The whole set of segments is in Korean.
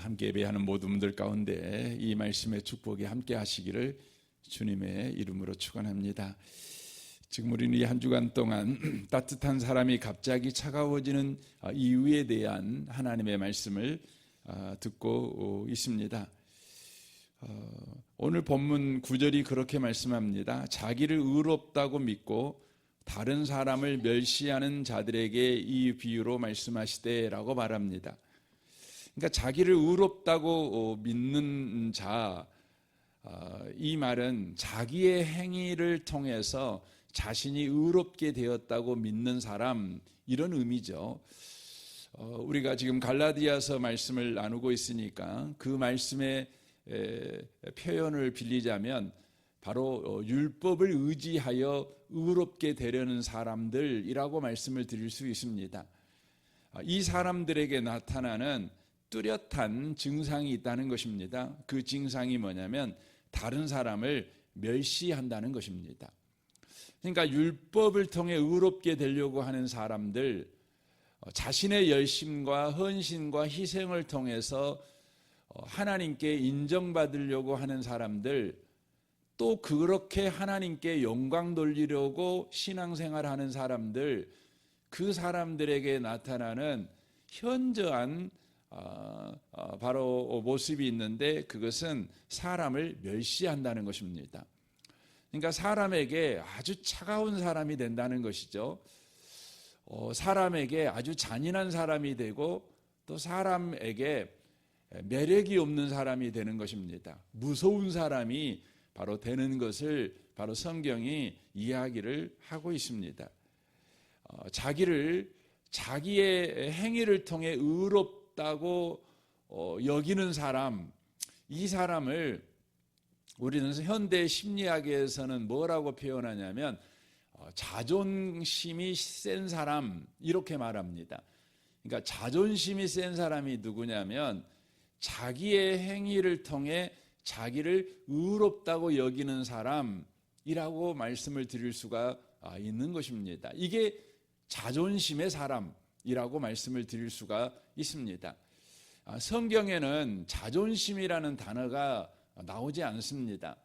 함께 예배하는 모든 분들 가운데 이 말씀의 축복이 함께 하시기를 주님의 이름으로 축원합니다. 지금 우리는 이 한 주간 동안 따뜻한 사람이 갑자기 차가워지는 이유에 대한 하나님의 말씀을 아, 듣고 있습니다. 어, 오늘 본문 구절이 그렇게 말씀합니다. 자기를 의롭다고 믿고 다른 사람을 멸시하는 자들에게 이 비유로 말씀하시되라고 말합니다. 그러니까 자기를 의롭다고 어, 믿는 자, 어, 이 말은 자기의 행위를 통해서 자신이 의롭게 되었다고 믿는 사람 이런 의미죠. 어, 우리가 지금 갈라디아서 말씀을 나누고 있으니까 그 말씀의 표현을 빌리자면 바로 율법을 의지하여 의롭게 되려는 사람들이라고 말씀을 드릴 수 있습니다. 아, 이 사람들에게 나타나는 뚜렷한 증상이 있다는 것입니다. 그 증상이 뭐냐면 다른 사람을 멸시한다는 것입니다. 그러니까 율법을 통해 의롭게 되려고 하는 사람들, 어, 자신의 열심과 헌신과 희생을 통해서 어, 하나님께 인정받으려고 하는 사람들, 또 그렇게 하나님께 영광 돌리려고 신앙생활 하는 사람들, 그 사람들에게 나타나는 현저한 바로 모습이 있는데 그것은 사람을 멸시한다는 것입니다. 그러니까 사람에게 아주 차가운 사람이 된다는 것이죠. 어, 사람에게 아주 잔인한 사람이 되고 또 사람에게 매력이 없는 사람이 되는 것입니다. 무서운 사람이 바로 되는 것을 바로 성경이 이야기를 하고 있습니다. 어, 자기를 자기의 행위를 통해 의롭 있다고 어, 여기는 사람, 이 사람을 우리는 현대 심리학에서는 뭐라고 표현하냐면 어, 자존심이 센 사람 이렇게 말합니다. 그러니까 자존심이 센 사람이 누구냐면 자기의 행위를 통해 자기를 의롭다고 여기는 사람이라고 말씀을 드릴 수가 아, 있는 것입니다. 이게 자존심의 사람, 이라고 말씀을 드릴 수가 있습니다. 아, 성경에는 자존심이라는 단어가 나오지 않습니다.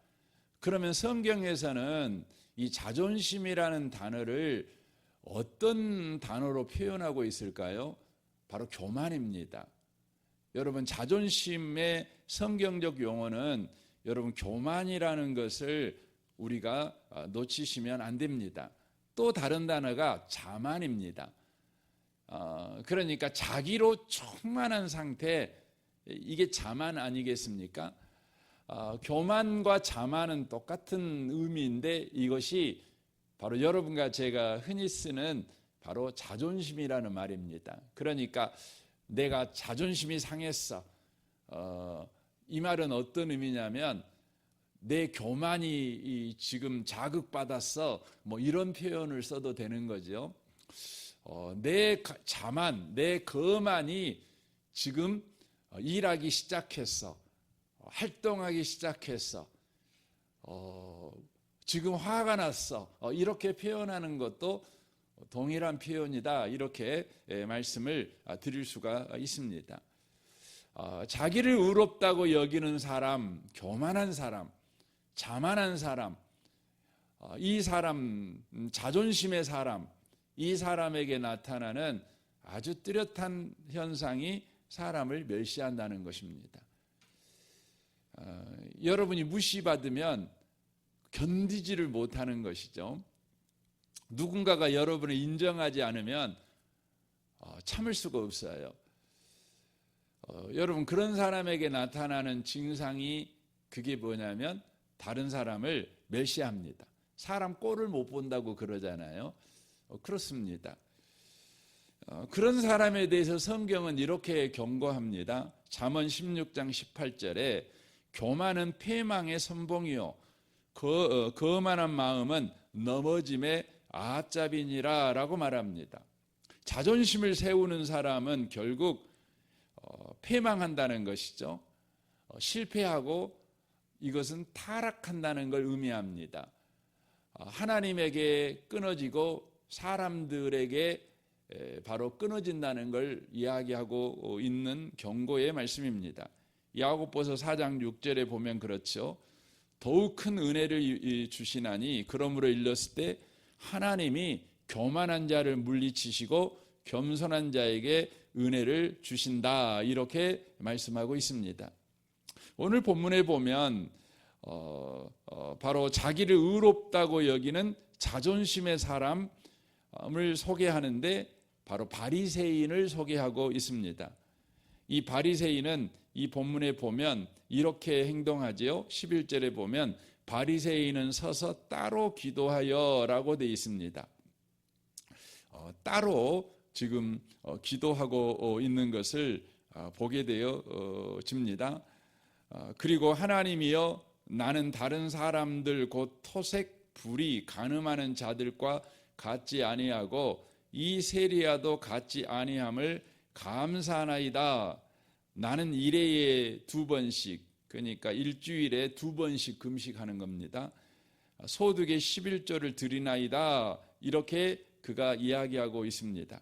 그러면 성경에서는 이 자존심이라는 단어를 어떤 단어로 표현하고 있을까요? 바로 교만입니다. 여러분, 자존심의 성경적 용어는 여러분, 교만이라는 것을 우리가 놓치시면 안 됩니다. 또 다른 단어가 자만입니다. 어, 그러니까 자기로 충만한 상태 이게 자만 아니겠습니까? 어, 교만과 자만은 똑같은 의미인데 이것이 바로 여러분과 제가 흔히 쓰는 바로 자존심이라는 말입니다. 그러니까 내가 자존심이 상했어. 어, 이 말은 어떤 의미냐면 내 교만이 지금 자극받았어. 뭐 이런 표현을 써도 되는 거죠. 어, 내 자만, 내 거만이 지금 어, 일하기 시작했어. 어, 활동하기 시작했어. 어, 지금 화가 났어. 어, 이렇게 표현하는 것도 동일한 표현이다. 이렇게 예, 말씀을 아, 드릴 수가 있습니다. 어, 자기를 의롭다고 여기는 사람, 교만한 사람, 자만한 사람, 이 사람, 음, 자존심의 사람, 이 사람에게 나타나는 아주 뚜렷한 현상이 사람을 멸시한다는 것입니다. 어, 여러분이 무시받으면 견디지를 못하는 것이죠. 누군가가 여러분을 인정하지 않으면 어, 참을 수가 없어요. 어, 여러분 그런 사람에게 나타나는 증상이 그게 뭐냐면 다른 사람을 멸시합니다. 사람 꼴을 못 본다고 그러잖아요. 어, 그렇습니다. 어, 그런 사람에 대해서 성경은 이렇게 경고합니다. 잠언 16장 18절에 교만은 패망의 선봉이요 그, 어, 거만한 마음은 넘어짐의 아짭이니라라고 말합니다. 자존심을 세우는 사람은 결국 패망한다는 것이죠. 실패하고 이것은 타락한다는 걸 의미합니다. 하나님에게 끊어지고 사람들에게 에, 바로 끊어진다는 걸 이야기하고 있는 경고의 말씀입니다. 야고보서 4장 6절에 보면 그렇죠. 더욱 큰 은혜를 주시나니 그러므로 일렀을 때 하나님이 교만한 자를 물리치시고 겸손한 자에게 은혜를 주신다 이렇게 말씀하고 있습니다. 오늘 본문에 보면 어, 어, 바로 자기를 의롭다고 여기는 자존심의 사람 을 소개하는데 바로 바리새인을 소개하고 있습니다. 이 바리새인은 이 본문에 보면 이렇게 행동하지요. 11절에 보면 바리새인은 서서 따로 기도하여라고 되어 있습니다. 어, 따로 지금 어, 기도하고 어, 있는 것을 어, 보게 되어집니다. 어, 그리고 하나님이여 나는 다른 사람들 곧 토색 불이 가늠하는 자들과 같지 아니하고 이 세리야도 같지 아니함을 감사하나이다. 나는 일회에 두 번씩 그러니까 일주일에 두 번씩 금식하는 겁니다. 소득의 11조를 드리나이다. 이렇게 그가 이야기하고 있습니다.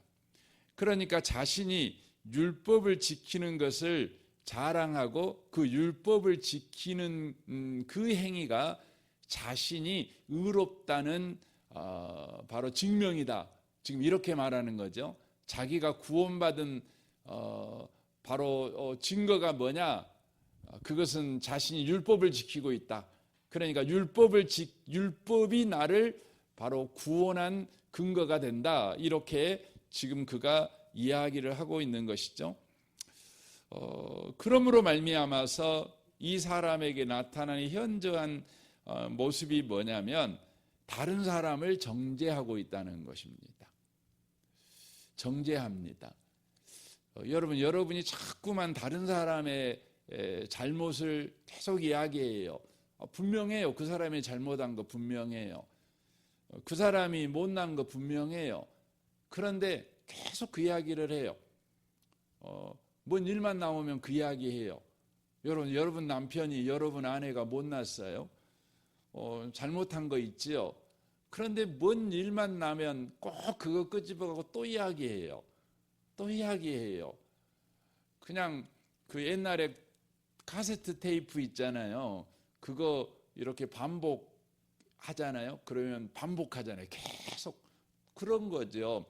그러니까 자신이 율법을 지키는 것을 자랑하고 그 율법을 지키는 음, 그 행위가 자신이 의롭다는 어, 바로 증명이다. 지금 이렇게 말하는 거죠. 자기가 구원받은 어, 바로 어, 증거가 뭐냐? 어, 그것은 자신이 율법을 지키고 있다. 그러니까 율법을 지, 율법이 나를 바로 구원한 근거가 된다. 이렇게 지금 그가 이야기를 하고 있는 것이죠. 어, 그러므로 말미암아서 이 사람에게 나타나는 현저한 어, 모습이 뭐냐면 다른 사람을 정죄하고 있다는 것입니다. 정죄합니다. 어, 여러분, 여러분이 자꾸만 다른 사람의 에, 잘못을 계속 이야기해요. 어, 분명해요. 그 사람이 잘못한 거 분명해요. 어, 그 사람이 못난 거 분명해요. 그런데 계속 그 이야기를 해요. 어, 뭔 일만 나오면 그 이야기 해요. 여러분, 여러분 남편이 여러분 아내가 못났어요. 어, 잘못한 거 있지요. 그런데 뭔 일만 나면 꼭 그거 끄집어가고 또 이야기해요. 또 이야기해요. 그냥 그 옛날에 카세트 테이프 있잖아요. 그거 이렇게 반복 하잖아요. 그러면 반복하잖아요. 계속 그런 거죠.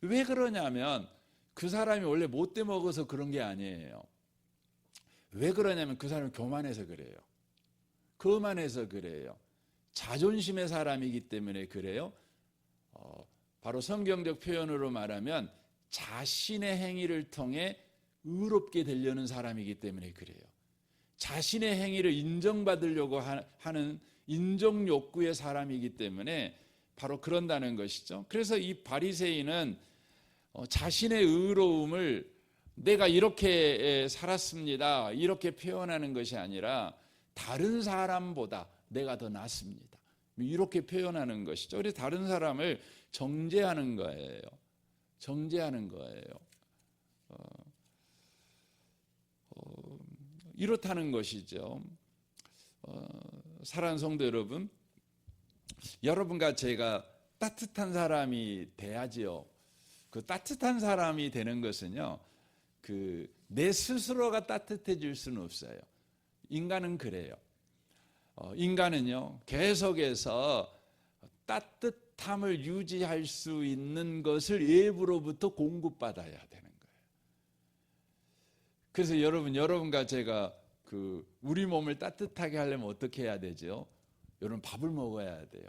왜 그러냐면 그 사람이 원래 못돼 먹어서 그런 게 아니에요. 왜 그러냐면 그 사람이 교만해서 그래요. 거만해서 그래요. 자존심의 사람이기 때문에 그래요. 어, 바로 성경적 표현으로 말하면 자신의 행위를 통해 의롭게 되려는 사람이기 때문에 그래요. 자신의 행위를 인정받으려고 하는 인정 욕구의 사람이기 때문에 바로 그런다는 것이죠. 그래서 이 바리새인은 어, 자신의 의로움을 내가 이렇게 살았습니다. 이렇게 표현하는 것이 아니라 다른 사람보다 내가 더 낫습니다. 이렇게 표현하는 것이죠. 그래서 다른 사람을 정죄하는 거예요. 정죄하는 거예요. 어, 어, 이렇다는 것이죠. 어, 사랑하는 성도 여러분, 여러분과 제가 따뜻한 사람이 돼야지요. 그 따뜻한 사람이 되는 것은요, 그 내 스스로가 따뜻해질 수는 없어요. 인간은 그래요. 어, 인간은요, 계속해서 따뜻함을 유지할 수 있는 것을 외부로부터 공급받아야 되는 거예요. 그래서 여러분, 여러분과 제가 그 우리 몸을 따뜻하게 하려면 어떻게 해야 되죠? 여러분 밥을 먹어야 돼요.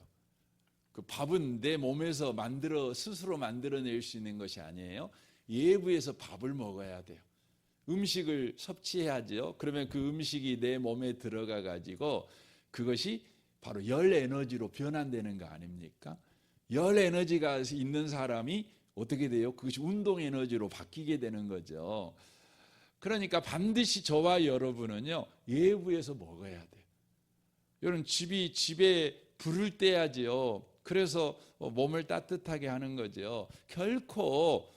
그 밥은 내 몸에서 만들어 스스로 만들어낼 수 있는 것이 아니에요. 예부에서 밥을 먹어야 돼요. 음식을 섭취해야죠. 그러면 그 음식이 내 몸에 들어가 가지고 그것이 바로 열 에너지로 변환되는 거 아닙니까? 열 에너지가 있는 사람이 어떻게 돼요? 그것이 운동 에너지로 바뀌게 되는 거죠. 그러니까 반드시 저와 여러분은요 예부에서 먹어야 돼요. 여러분 집이 집에 불을 떼야지요. 그래서 몸을 따뜻하게 하는 거죠. 결코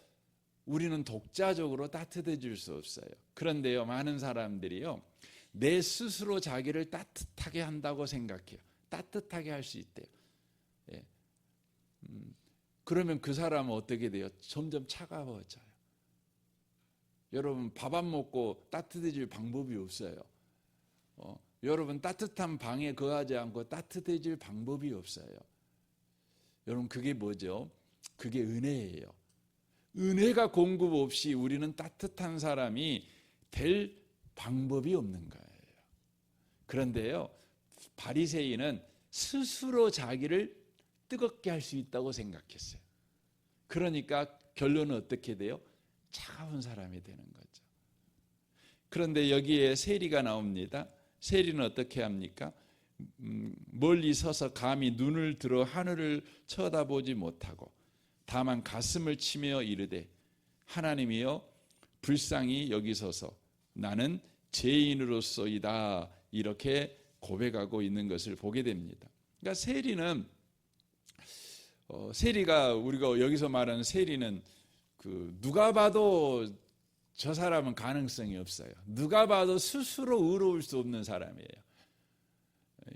우리는 독자적으로 따뜻해질 수 없어요. 그런데요, 많은 사람들이요, 내 스스로 자기를 따뜻하게 한다고 생각해요. 따뜻하게 할 수 있대요. 예. 음, 그러면 그 사람은 어떻게 돼요? 점점 차가워져요. 여러분 밥 안 먹고 따뜻해질 방법이 없어요. 어, 여러분 따뜻한 방에 거하지 않고 따뜻해질 방법이 없어요. 여러분 그게 뭐죠? 그게 은혜예요. 은혜가 공급 없이 우리는 따뜻한 사람이 될 방법이 없는 거예요. 그런데요, 바리새인은 스스로 자기를 뜨겁게 할 수 있다고 생각했어요. 그러니까 결론은 어떻게 돼요? 차가운 사람이 되는 거죠. 그런데 여기에 세리가 나옵니다. 세리는 어떻게 합니까? 음, 멀리 서서 감히 눈을 들어 하늘을 쳐다보지 못하고 다만 가슴을 치며 이르되 하나님이여 불쌍히 여기소서 나는 죄인으로서이다 이렇게 고백하고 있는 것을 보게 됩니다. 그러니까 세리는 어, 세리가 우리가 여기서 말하는 세리는 그 누가 봐도 저 사람은 가능성이 없어요. 누가 봐도 스스로 의로울 수 없는 사람이에요.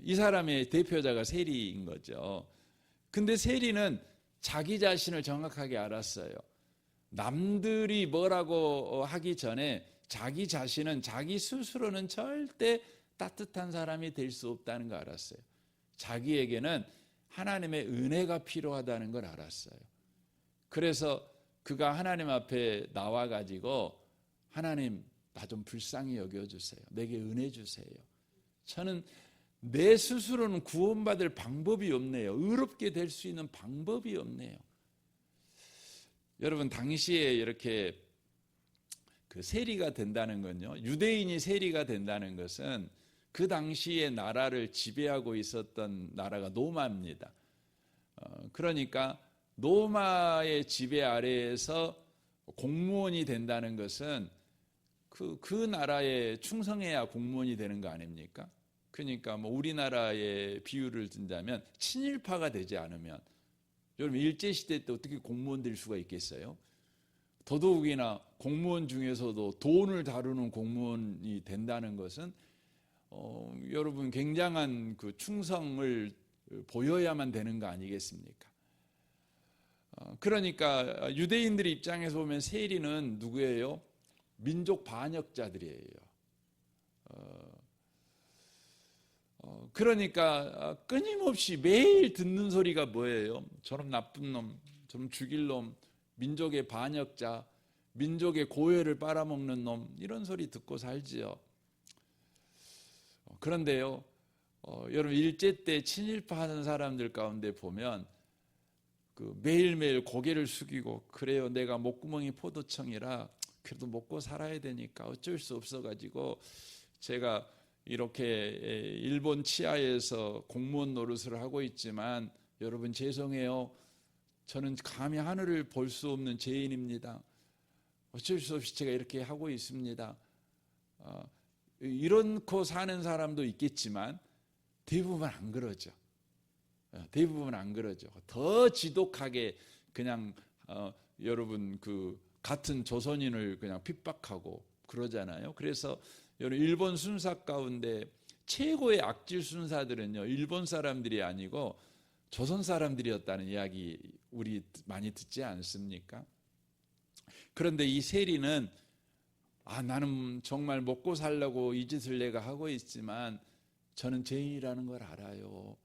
이 사람의 대표자가 세리인 거죠. 근데 세리는 자기 자신을 정확하게 알았어요. 남들이 뭐라고 하기 전에 자기 자신은 자기 스스로는 절대 따뜻한 사람이 될 수 없다는 걸 알았어요. 자기에게는 하나님의 은혜가 필요하다는 걸 알았어요. 그래서 그가 하나님 앞에 나와 가지고 하나님 나 좀 불쌍히 여겨 주세요. 내게 은혜 주세요. 저는 내 스스로는 구원받을 방법이 없네요. 의롭게 될 수 있는 방법이 없네요. 여러분 당시에 이렇게 그 세리가 된다는 건요. 유대인이 세리가 된다는 것은 그 당시에 나라를 지배하고 있었던 나라가 노마입니다. 어, 그러니까 노마의 지배 아래에서 공무원이 된다는 것은 그, 그 나라에 충성해야 공무원이 되는 거 아닙니까? 그러니까 뭐 우리나라의 비유를 든다면 친일파가 되지 않으면 여러분 일제 시대 때 어떻게 공무원 될 수가 있겠어요? 더더욱이나 공무원 중에서도 돈을 다루는 공무원이 된다는 것은 어, 여러분 굉장한 그 충성을 보여야만 되는 거 아니겠습니까? 어, 그러니까 유대인들 입장에서 보면 세리는 누구예요? 민족 반역자들이에요. 어, 어, 그러니까 끊임없이 매일 듣는 소리가 뭐예요? 저런 나쁜 놈, 저런 죽일 놈, 민족의 반역자, 민족의 고열을 빨아먹는 놈 이런 소리 듣고 살지요. 어, 그런데요, 어, 여러분 일제 때 친일파 하는 사람들 가운데 보면 그 매일매일 고개를 숙이고 그래요 내가 목구멍이 포도청이라 그래도 먹고 살아야 되니까 어쩔 수 없어 가지고 제가 이렇게 일본 치하에서 공무원 노릇을 하고 있지만 여러분 죄송해요. 저는 감히 하늘을 볼 수 없는 죄인입니다. 어쩔 수 없이 제가 이렇게 하고 있습니다. 어, 이런코 사는 사람도 있겠지만 대부분 안 그러죠. 어, 대부분 안 그러죠. 더 지독하게 그냥 어, 여러분 그 같은 조선인을 그냥 핍박하고 그러잖아요. 그래서 여러분 일본 순사 가운데 최고의 악질 순사들은요 일본 사람들이 아니고 조선 사람들이었다는 이야기 우리 많이 듣지 않습니까? 그런데 이 세리는 아 나는 정말 먹고 살려고 이 짓을 내가 하고 있지만 저는 죄인이라는 걸 알아요.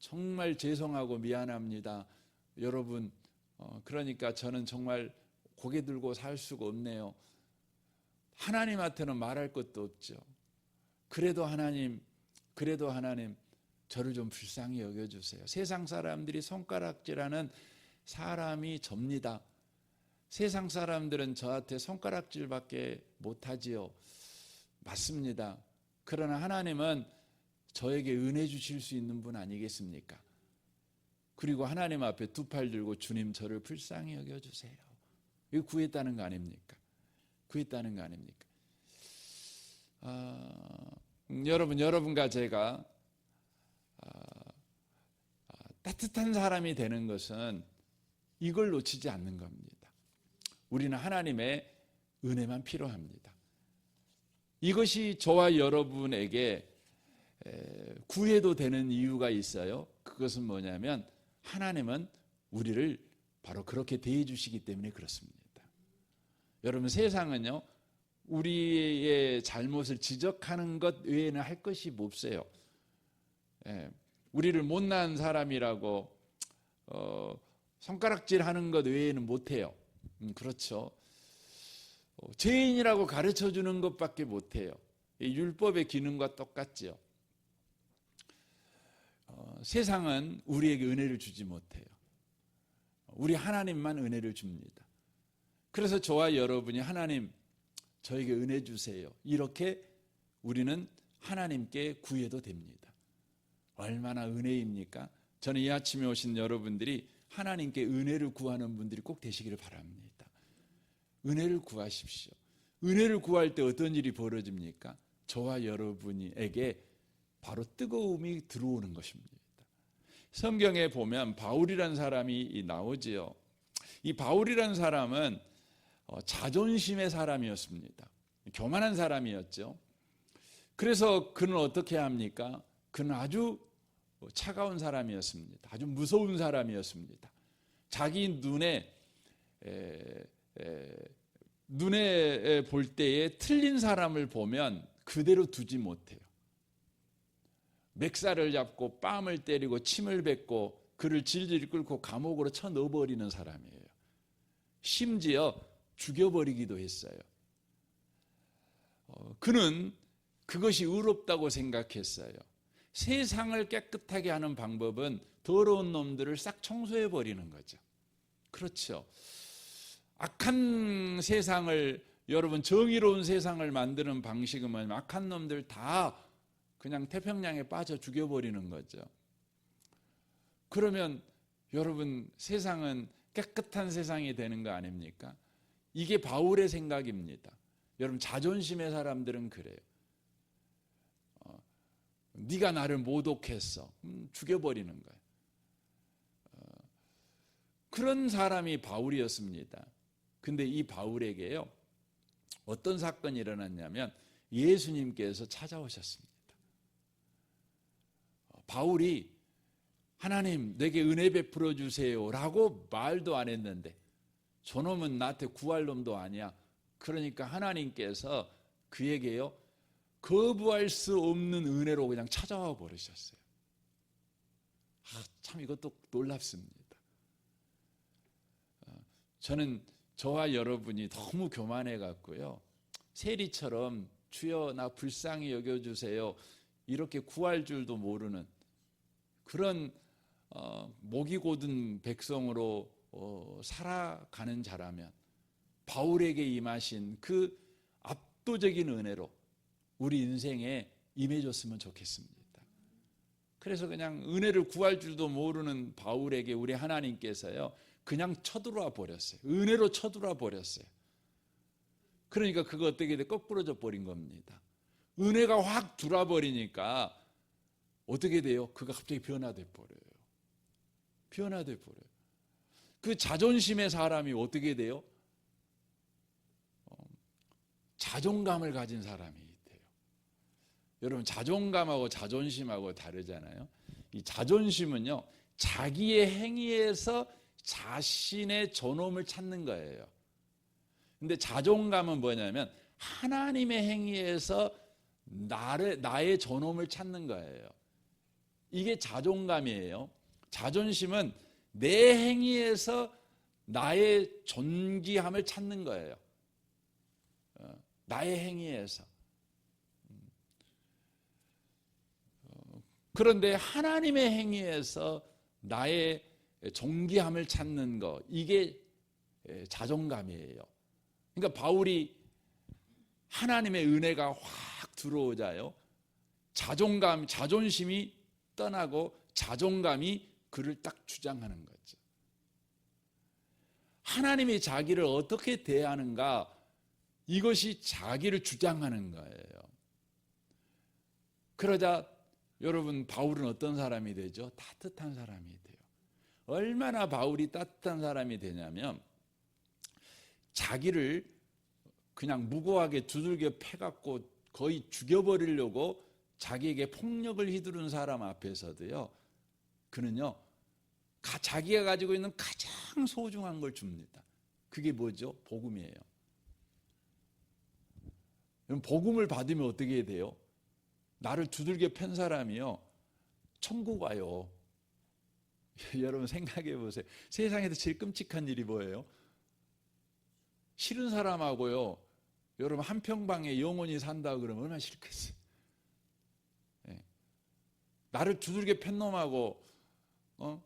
정말 죄송하고 미안합니다. 여러분 어, 그러니까 저는 정말 고개 들고 살 수가 없네요. 하나님한테는 말할 것도 없죠. 그래도 하나님, 그래도 하나님, 저를 좀 불쌍히 여겨주세요. 세상 사람들이 손가락질하는 사람이 접니다. 세상 사람들은 저한테 손가락질밖에 못하지요. 맞습니다. 그러나 하나님은 저에게 은혜 주실 수 있는 분 아니겠습니까? 그리고 하나님 앞에 두 팔 들고 주님 저를 불쌍히 여겨주세요. 이거 구했다는 거 아닙니까? 구했다는 거 아닙니까? 아, 음, 여러분, 여러분과 제가 아, 아, 따뜻한 사람이 되는 것은 이걸 놓치지 않는 겁니다. 우리는 하나님의 은혜만 필요합니다. 이것이 저와 여러분에게 구해도 되는 이유가 있어요. 그것은 뭐냐면 하나님은 우리를 바로 그렇게 대해 주시기 때문에 그렇습니다. 여러분 세상은요. 우리의 잘못을 지적하는 것 외에는 할 것이 없어요. 예, 우리를 못난 사람이라고 어, 손가락질 하는 것 외에는 못해요. 음, 그렇죠. 어, 죄인이라고 가르쳐 주는 것밖에 못해요. 이 율법의 기능과 똑같죠. 어, 세상은 우리에게 은혜를 주지 못해요. 우리 하나님만 은혜를 줍니다. 그래서 저와 여러분이 하나님 저에게 은혜 주세요. 이렇게 우리는 하나님께 구해도 됩니다. 얼마나 은혜입니까? 저는 이 아침에 오신 여러분들이 하나님께 은혜를 구하는 분들이 꼭 되시기를 바랍니다. 은혜를 구하십시오. 은혜를 구할 때 어떤 일이 벌어집니까? 저와 여러분에게 바로 뜨거움이 들어오는 것입니다. 성경에 보면 바울이라는 사람이 나오지요. 이 바울이라는 사람은 어, 자존심의 사람이었습니다. 교만한 사람이었죠. 그래서 그는 어떻게 합니까? 그는 아주 차가운 사람이었습니다. 아주 무서운 사람이었습니다. 자기 눈에 에, 에, 눈에 볼 때에 틀린 사람을 보면 그대로 두지 못해요. 맥살을 잡고 뺨을 때리고 침을 뱉고 그를 질질 끌고 감옥으로 쳐 넣어버리는 사람이에요. 심지어 죽여버리기도 했어요. 어, 그는 그것이 의롭다고 생각했어요. 세상을 깨끗하게 하는 방법은 더러운 놈들을 싹 청소해 버리는 거죠. 그렇죠. 악한 세상을 여러분 정의로운 세상을 만드는 방식은 뭐냐면 악한 놈들 다 그냥 태평양에 빠져 죽여버리는 거죠. 그러면 여러분 세상은 깨끗한 세상이 되는 거 아닙니까? 이게 바울의 생각입니다. 여러분 자존심의 사람들은 그래요. 어, 네가 나를 모독했어. 음, 죽여버리는 거예요. 어, 그런 사람이 바울이었습니다. 근데 이 바울에게요 어떤 사건이 일어났냐면 예수님께서 찾아오셨습니다. 어, 바울이 하나님 내게 은혜 베풀어 주세요라고 말도 안 했는데 저놈은 나한테 구할 놈도 아니야. 그러니까 하나님께서 그에게요 거부할 수 없는 은혜로 그냥 찾아와 버리셨어요. 아, 참 이것도 놀랍습니다. 어, 저는 저와 여러분이 너무 교만해 갖고요. 세리처럼 주여 나 불쌍히 여겨 주세요. 이렇게 구할 줄도 모르는 그런 어, 목이 고든 백성으로 어, 살아가는 자라면 바울에게 임하신 그 압도적인 은혜로 우리 인생에 임해줬으면 좋겠습니다. 그래서 그냥 은혜를 구할 줄도 모르는 바울에게 우리 하나님께서요 그냥 쳐들어와 버렸어요. 은혜로 쳐들어와 버렸어요. 그러니까 그거 어떻게 돼? 거꾸로져 버린 겁니다. 은혜가 확 들어와 버리니까 어떻게 돼요? 그가 갑자기 변화돼 버려요. 변화돼 버려요. 그 자존심의 사람이 어떻게 돼요? 어, 자존감을 가진 사람이 돼요. 여러분 자존감하고 자존심하고 다르잖아요. 이 자존심은요 자기의 행위에서 자신의 존엄을 찾는 거예요. 근데 자존감은 뭐냐면 하나님의 행위에서 나를 나의 존엄을 찾는 거예요. 이게 자존감이에요. 자존심은 내 행위에서 나의 존귀함을 찾는 거예요. 어, 나의 행위에서. 음. 어, 그런데 하나님의 행위에서 나의 존귀함을 찾는 거 이게 자존감이에요. 그러니까 바울이 하나님의 은혜가 확 들어오자요. 자존감, 자존심이 떠나고 자존감이 그를 딱 주장하는 거죠. 하나님이 자기를 어떻게 대하는가 이것이 자기를 주장하는 거예요. 그러자 여러분 바울은 어떤 사람이 되죠? 따뜻한 사람이 돼요. 얼마나 바울이 따뜻한 사람이 되냐면 자기를 그냥 무고하게 두들겨 패갖고 거의 죽여버리려고 자기에게 폭력을 휘두른 사람 앞에서도요. 그는요 가- 자기가 가지고 있는 가장 소중한 걸 줍니다. 그게 뭐죠? 복음이에요. 그럼 복음을 받으면 어떻게 돼요? 나를 두들겨 팬 사람이요. 천국 와요. 여러분 생각해 보세요. 세상에서 제일 끔찍한 일이 뭐예요? 싫은 사람하고요. 여러분 한 평방에 영원히 산다 그러면 얼마나 싫겠어요. 예. 나를 두들겨 팬 놈하고 어?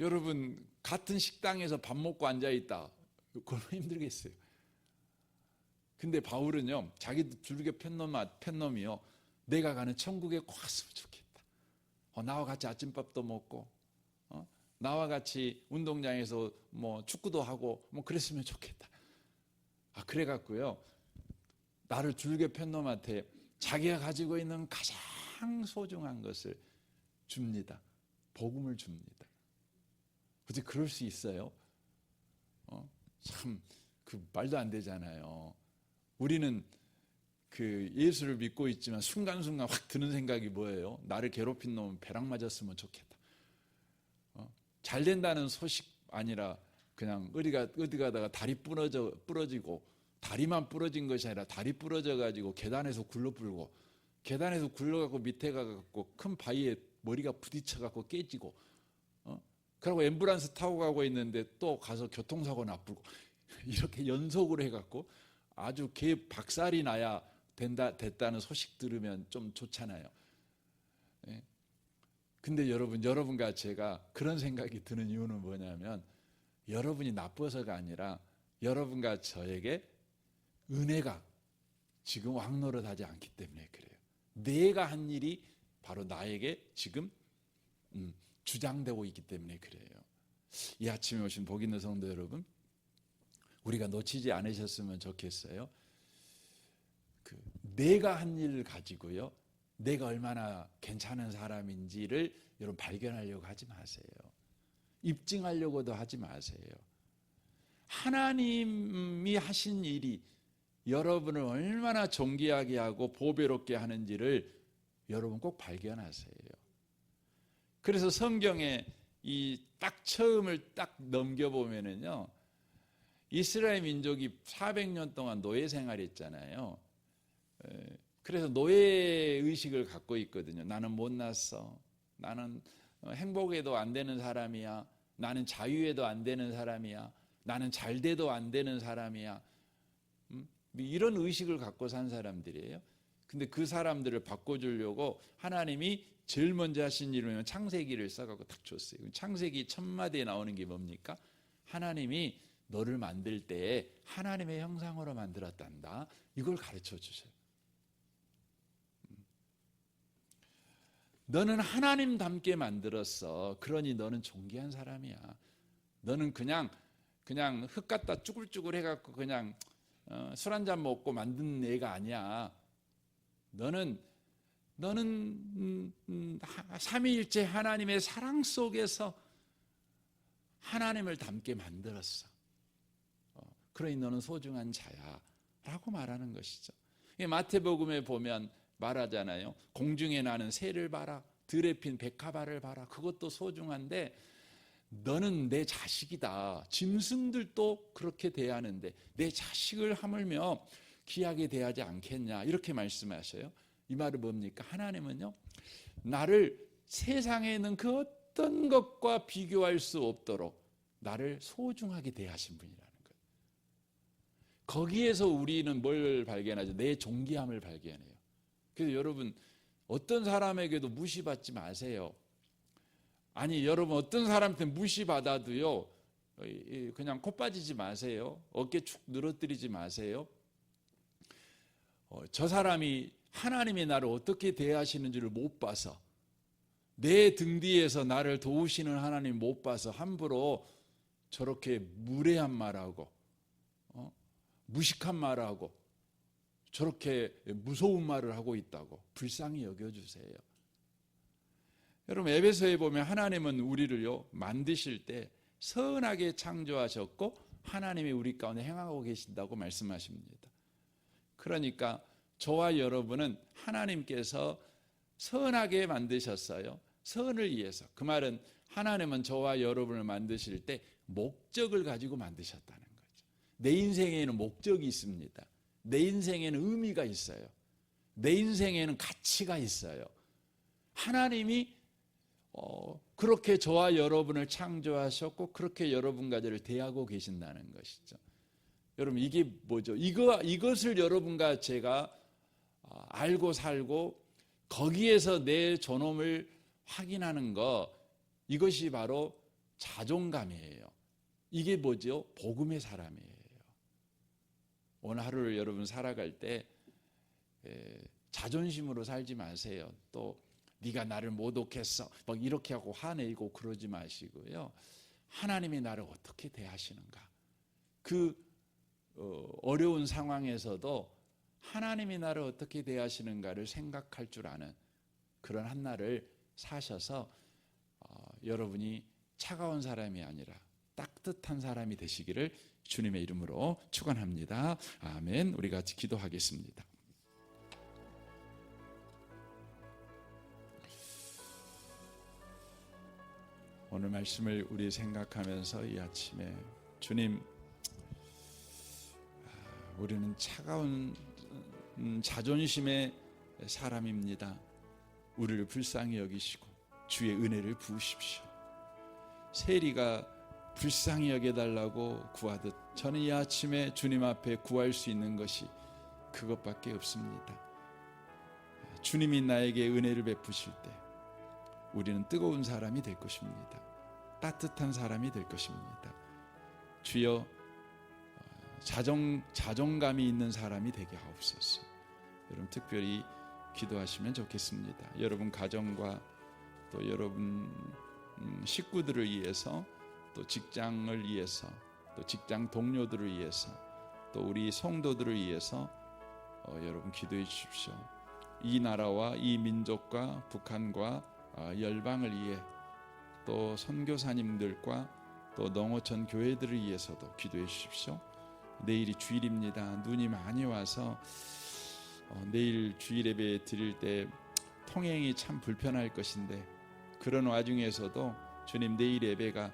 여러분 같은 식당에서 밥 먹고 앉아 있다. 그러면 힘들겠어요. 근데 바울은요, 자기 두들겨 팬 놈, 팬 놈이요, 내가 가는 천국에 꼭 왔으면 좋겠다. 어, 나와 같이 아침밥도 먹고, 어? 나와 같이 운동장에서 뭐 축구도 하고, 뭐 그랬으면 좋겠다. 아, 그래 갖고요, 나를 두들겨 팬 놈한테 자기가 가지고 있는 가장 소중한 것을 줍니다. 복음을 줍니다. 어떻게 그럴 수 있어요? 어? 참, 그 말도 안 되잖아요. 우리는 그 예수를 믿고 있지만 순간순간 확 드는 생각이 뭐예요? 나를 괴롭힌 놈은 배락 맞았으면 좋겠다. 어? 잘 된다는 소식 아니라 그냥 어디가 어디 가다가 다리 부러져 부러지고 다리만 부러진 것이 아니라 다리 부러져 가지고 계단에서 굴러불고 계단에서 굴러가고 밑에 가갖고 큰 바위에 머리가 부딪혀 갖고 깨지고 어? 그리고 앰뷸런스 타고 가고 있는데 또 가서 교통사고 나쁘고 이렇게 연속으로 해갖고 아주 개 박살이 나야 된다 됐다는 소식 들으면 좀 좋잖아요. 예. 근데 여러분 여러분과 제가 그런 생각이 드는 이유는 뭐냐면 여러분이 나빠서가 아니라 여러분과 저에게 은혜가 지금 왕노릇 하지 않기 때문에 그래요. 내가 한 일이 바로 나에게 지금 음, 주장되고 있기 때문에 그래요. 이 아침에 오신 복 있는 성도 여러분, 우리가 놓치지 않으셨으면 좋겠어요. 그 내가 한 일을 가지고요, 내가 얼마나 괜찮은 사람인지를 여러분 발견하려고 하지 마세요. 입증하려고도 하지 마세요. 하나님이 하신 일이 여러분을 얼마나 존귀하게 하고 보배롭게 하는지를 여러분 꼭 발견하세요. 그래서 성경에 이 딱 처음을 딱 넘겨보면은요, 이스라엘 민족이 400년 동안 노예 생활했잖아요. 에, 그래서 노예 의식을 갖고 있거든요. 나는 못났어. 나는 어, 행복에도 안 되는 사람이야. 나는 자유에도 안 되는 사람이야. 나는 잘 돼도 안 되는 사람이야. 음? 이런 의식을 갖고 산 사람들이에요. 근데 그 사람들을 바꿔주려고 하나님이 제일 먼저 하신 일은 창세기를 써갖고 딱 줬어요. 창세기 첫 마디에 나오는 게 뭡니까? 하나님이 너를 만들 때 하나님의 형상으로 만들었단다. 이걸 가르쳐 주세요. 너는 하나님 닮게 만들었어. 그러니 너는 존귀한 사람이야. 너는 그냥 그냥 흙 갖다 쭈글쭈글 해갖고 그냥 어, 술한 잔 먹고 만든 애가 아니야. 너는 너는 음, 음, 하- 삼위일체 하나님의 사랑 속에서 하나님을 닮게 만들었어. 어, 그러니 너는 소중한 자야라고 말하는 것이죠. 이 마태복음에 보면 말하잖아요. 공중에 나는 새를 봐라, 들에 핀 백합화를 봐라. 그것도 소중한데 너는 내 자식이다. 짐승들도 그렇게 대하는데 내 자식을 하물며 귀하게 대하지 않겠냐 이렇게 말씀하셔요. 이 말은 뭡니까? 하나님은요 나를 세상에 있는 그 어떤 것과 비교할 수 없도록 나를 소중하게 대하신 분이라는 거예요. 거기에서 우리는 뭘 발견하죠? 내 존귀함을 발견해요. 그래서 여러분 어떤 사람에게도 무시받지 마세요. 아니 여러분 어떤 사람한테 무시받아도요 그냥 코 빠지지 마세요. 어깨 축 늘어뜨리지 마세요. 어, 저 사람이 하나님이 나를 어떻게 대하시는지를 못 봐서 내 등 뒤에서 나를 도우시는 하나님 못 봐서 함부로 저렇게 무례한 말하고 어? 무식한 말하고 저렇게 무서운 말을 하고 있다고 불쌍히 여겨주세요. 여러분 에베소에 보면 하나님은 우리를요 만드실 때 선하게 창조하셨고 하나님이 우리 가운데 행하고 계신다고 말씀하십니다. 그러니까 저와 여러분은 하나님께서 선하게 만드셨어요. 선을 위해서. 그 말은 하나님은 저와 여러분을 만드실 때 목적을 가지고 만드셨다는 거죠. 내 인생에는 목적이 있습니다. 내 인생에는 의미가 있어요. 내 인생에는 가치가 있어요. 하나님이 어, 그렇게 저와 여러분을 창조하셨고 그렇게 여러분 가지를 대하고 계신다는 것이죠. 여러분 이게 뭐죠? 이거 이것을 여러분과 제가 어, 알고 살고 거기에서 내 존엄을 확인하는 거 이것이 바로 자존감이에요. 이게 뭐죠? 복음의 사람이에요. 오늘 하루를 여러분 살아갈 때 에, 자존심으로 살지 마세요. 또 네가 나를 모독했어. 막 이렇게 하고 화내고 그러지 마시고요. 하나님이 나를 어떻게 대하시는가? 그 어, 어려운 상황에서도 하나님이 나를 어떻게 대하시는가를 생각할 줄 아는 그런 한 날을 사셔서 어, 여러분이 차가운 사람이 아니라 따뜻한 사람이 되시기를 주님의 이름으로 축원합니다. 아멘. 우리 같이 기도하겠습니다. 오늘 말씀을 우리 생각하면서 이 아침에 주님 아, 우리는 차가운 음, 자존심의 사람입니다. 우리를 불쌍히 여기시고 주의 은혜를 부으십시오. 세리가 불쌍히 여겨달라고 구하듯 저는 이 아침에 주님 앞에 구할 수 있는 것이 그것밖에 없습니다. 주님이 나에게 은혜를 베푸실 때 우리는 뜨거운 사람이 될 것입니다. 따뜻한 사람이 될 것입니다. 주여 어, 자정 자존감이 있는 사람이 되게 하옵소서. 여러분 특별히 기도하시면 좋겠습니다. 여러분 가정과 또 여러분 음, 식구들을 위해서 또 직장을 위해서 또 직장 동료들을 위해서 또 우리 성도들을 위해서 어, 여러분 기도해 주십시오. 이 나라와 이 민족과 북한과 아, 열방을 위해 또 선교사님들과 또 농어촌 교회들을 위해서도 기도해 주십시오. 내일이 주일입니다. 눈이 많이 와서 어, 내일 주일 예배 드릴 때 통행이 참 불편할 것인데 그런 와중에서도 주님 내일 예배가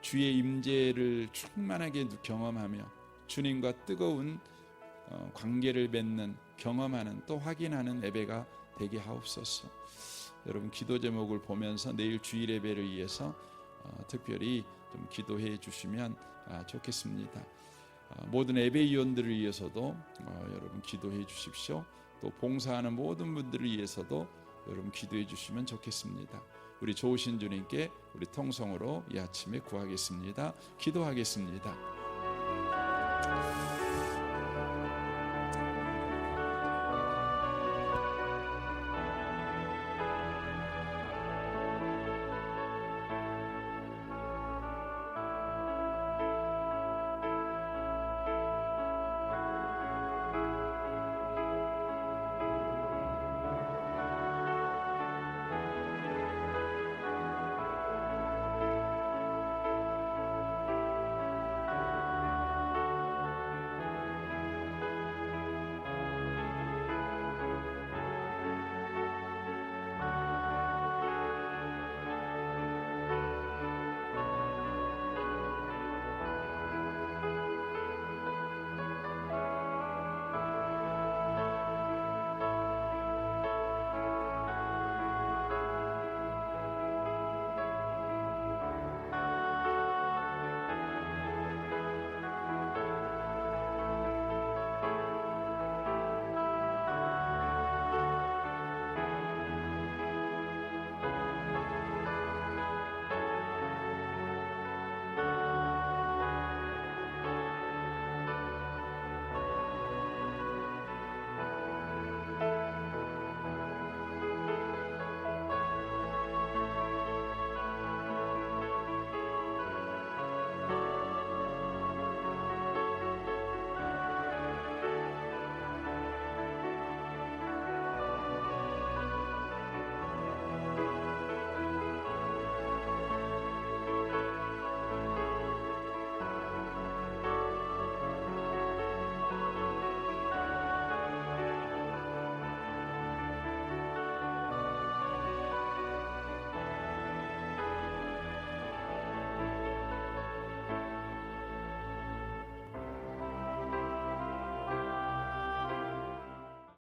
주의 임재를 충만하게 경험하며 주님과 뜨거운 어, 관계를 맺는 경험하는 또 확인하는 예배가 되게 하옵소서. 여러분 기도 제목을 보면서 내일 주일 예배를 위해서 어, 특별히 좀 기도해 주시면 아, 좋겠습니다. 아, 모든 예배 위원들을 위해서도 어, 여러분 기도해 주십시오. 또 봉사하는 모든 분들을 위해서도 여러분 기도해 주시면 좋겠습니다. 우리 좋으신 주님께 우리 통성으로 이 아침에 구하겠습니다. 기도하겠습니다.